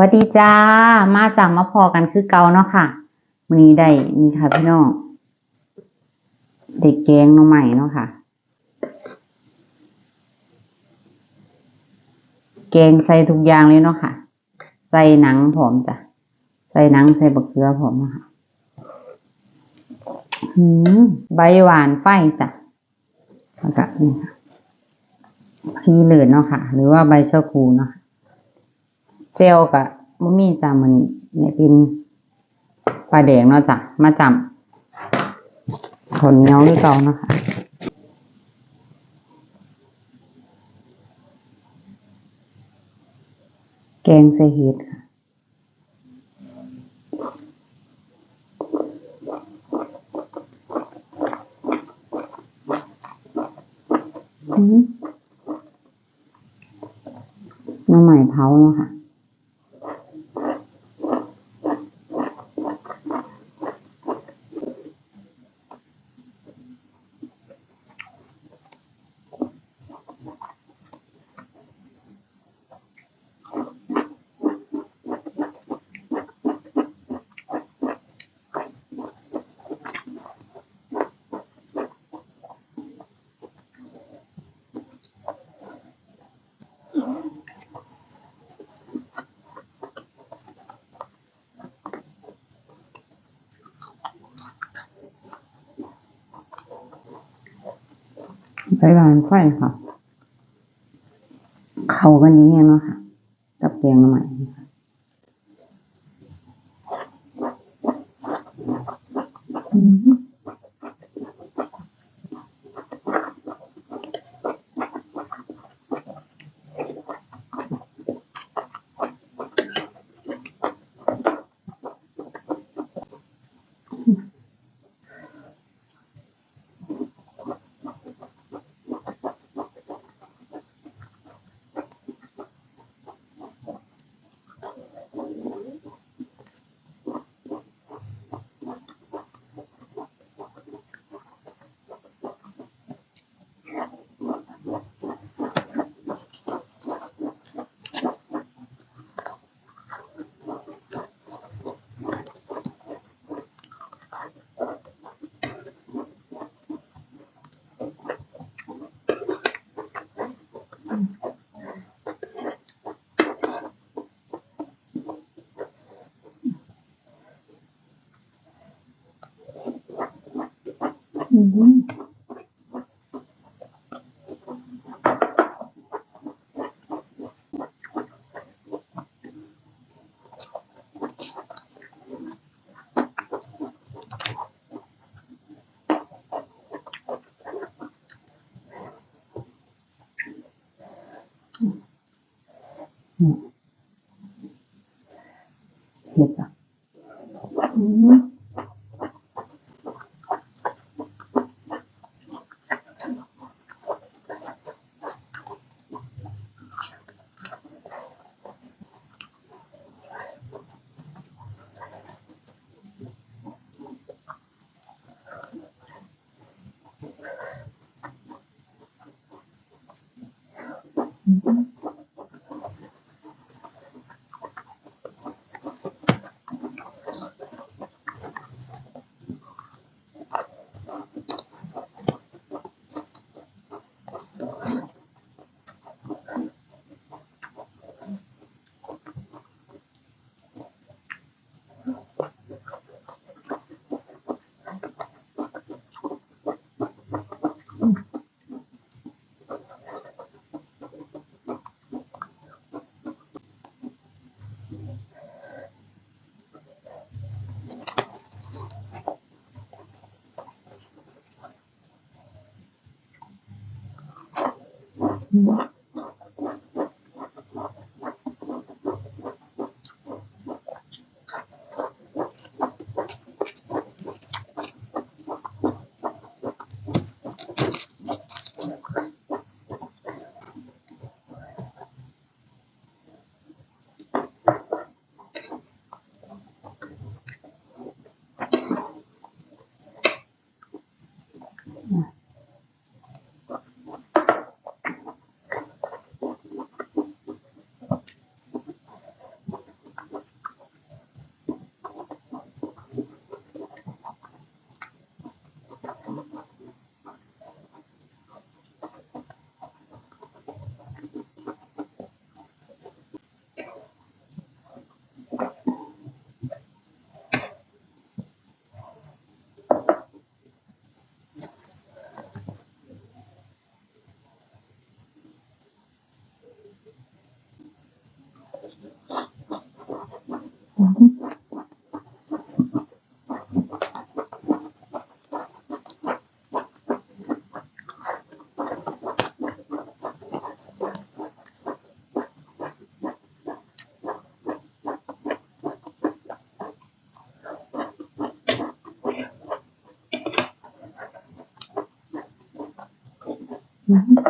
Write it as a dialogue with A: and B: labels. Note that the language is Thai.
A: วัสดีจ้า มาจากมาพอกันคือเกาเนาะค่ะมีได้นี่ค่ะพี่น้องเด็กแกงน้องใหม่เนาะค่ะ แกงใส่ทุกอย่างเลยเนาะค่ะ ใส่หนังผอมจ้ะ ใส่หนังใส่บักเขือผอมเนาะค่ะหืมใบหวานไฟจ้ะแล้วก็นี่ค่ะพีเหลือเนาะค่ะ หรือว่าใบชะพูเนาะค่ะ เจลกับมะมี่จามันเนี่ยเป็นปลาแดงเนาะจ้ะมาจำขนเหนียวหรือเก่านะคะแกงใส่เห็ดค่ะน้ำใหม่เผาเนาะค่ะ ไปร้านไฟค่ะ เขากันนี้เนาะค่ะ กับแกงใหม่ค่ะอืม ugume อ Mm-hmm.